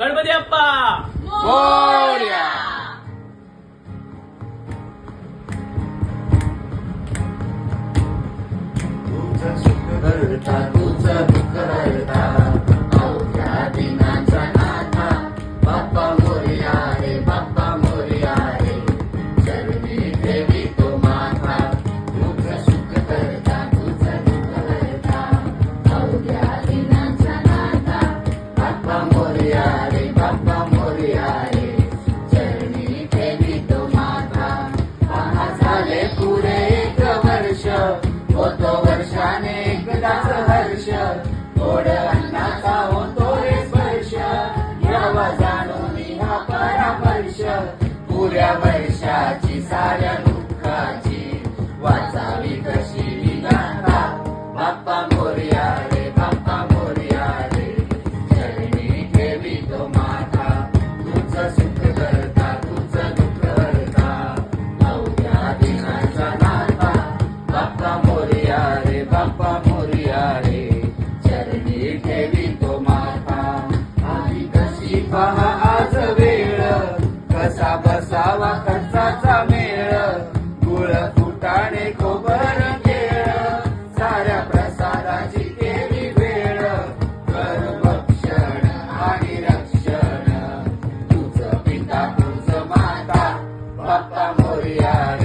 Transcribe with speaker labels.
Speaker 1: ガルバディアッパー。
Speaker 2: モーリア。वर्षाने हर्ष गोड अन्नाचा होतो रे स्पर्श. यावा जाणून हा परामर्श. पुऱ्या वर्षाची साऱ्या आज वेळ. कसा बसावा खर्चाचा मेळ. गुळ फुटाणे खोबर केळ. साऱ्या प्रसादाची केली वेळ. कर भक्षण आणि रक्षण. तुझ पिता तुझ माता बाप्पा मोर्या.